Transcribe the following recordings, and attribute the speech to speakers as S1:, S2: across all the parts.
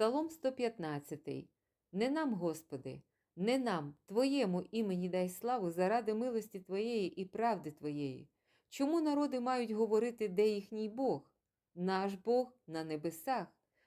S1: Псалом 115. Не нам, Господи, не нам, Твоєму імені дай славу заради милості Твоєї і правди Твоєї. Чому народи мають говорити, де їхній Бог? Наш Бог на небесах.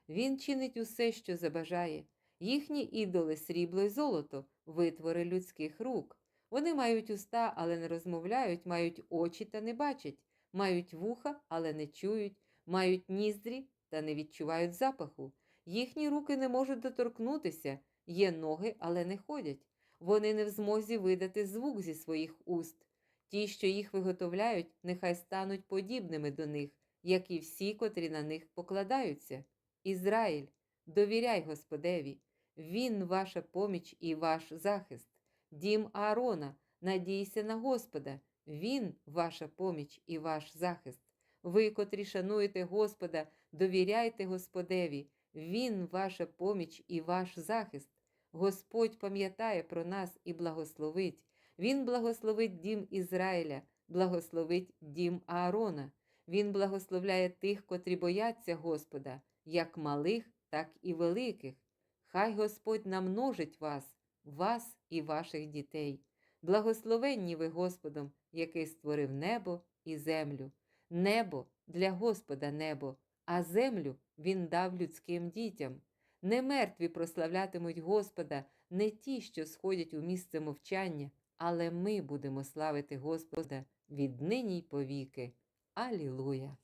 S1: Він чинить усе, що забажає. Їхні ідоли срібло й золото, витвори людських рук. Вони мають уста, але не розмовляють, мають очі та не бачать, мають вуха, але не чують, мають ніздрі та не відчувають запаху. Їхні руки не можуть доторкнутися, є ноги, але не ходять. Вони не в змозі видати звук зі своїх уст. Ті, що їх виготовляють, нехай стануть подібними до них, як і всі, котрі на них покладаються. Ізраїль, довіряй Господеві, Він ваша поміч і ваш захист. Дім Аарона, надійся на Господа, Він ваша поміч і ваш захист. Ви, котрі шануєте Господа, довіряйте Господеві, Він ваша поміч і ваш захист. Господь пам'ятає про нас і благословить. Він благословить дім Ізраїля, благословить дім Аарона. Він благословляє тих, котрі бояться Господа, як малих, так і великих. Хай Господь намножить вас, вас і ваших дітей. Благословенні ви Господом, який створив небо і землю. Небо для Господа небо, а землю Він дав людським дітям. Не мертві прославлятимуть Господа, не ті, що сходять у місце мовчання, але ми будемо славити Господа віднині й повіки. Алілуя!